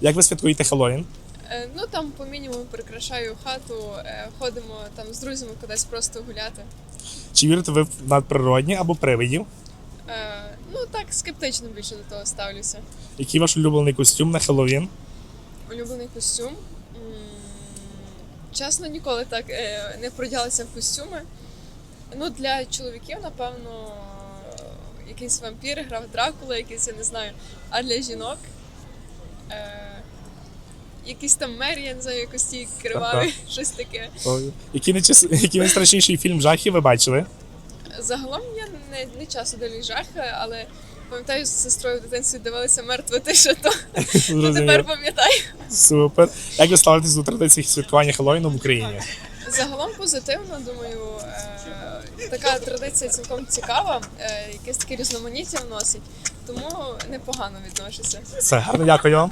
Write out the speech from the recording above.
Як ви святкуєте Хеллоуін? Е, Ну там по мінімуму прикрашаю хату, е, ходимо там з друзями кудись просто гуляти. Чи вірите ви в надприродні або привидів? Е, Ну так скептично більше до того ставлюся. Який ваш улюблений костюм на Хеллоуін? Улюблений костюм. Чесно, ніколи так не продялася в костюми. Ну, для чоловіків, напевно, якийсь вампір грав Дракула, якийсь, я не знаю. А для жінок. Якийсь там мер, я не знаю, якось ті криваві, щось таке. Який, найчас... Який найстрашніший фільм жахів ви бачили? Загалом я не, не часто дивлюсь жахи, але пам'ятаю, з сестрою в дитинстві дивилися мертве тиша, то, то Зрозумів. тепер пам'ятаю. Супер. Як ви ставитесь до традицій святкування Хеллоуіну в Україні? Загалом позитивно, думаю, е, така традиція цілком цікава, е, якесь таке різноманіття вносить, тому непогано відношуся. Все, гарно дякую вам.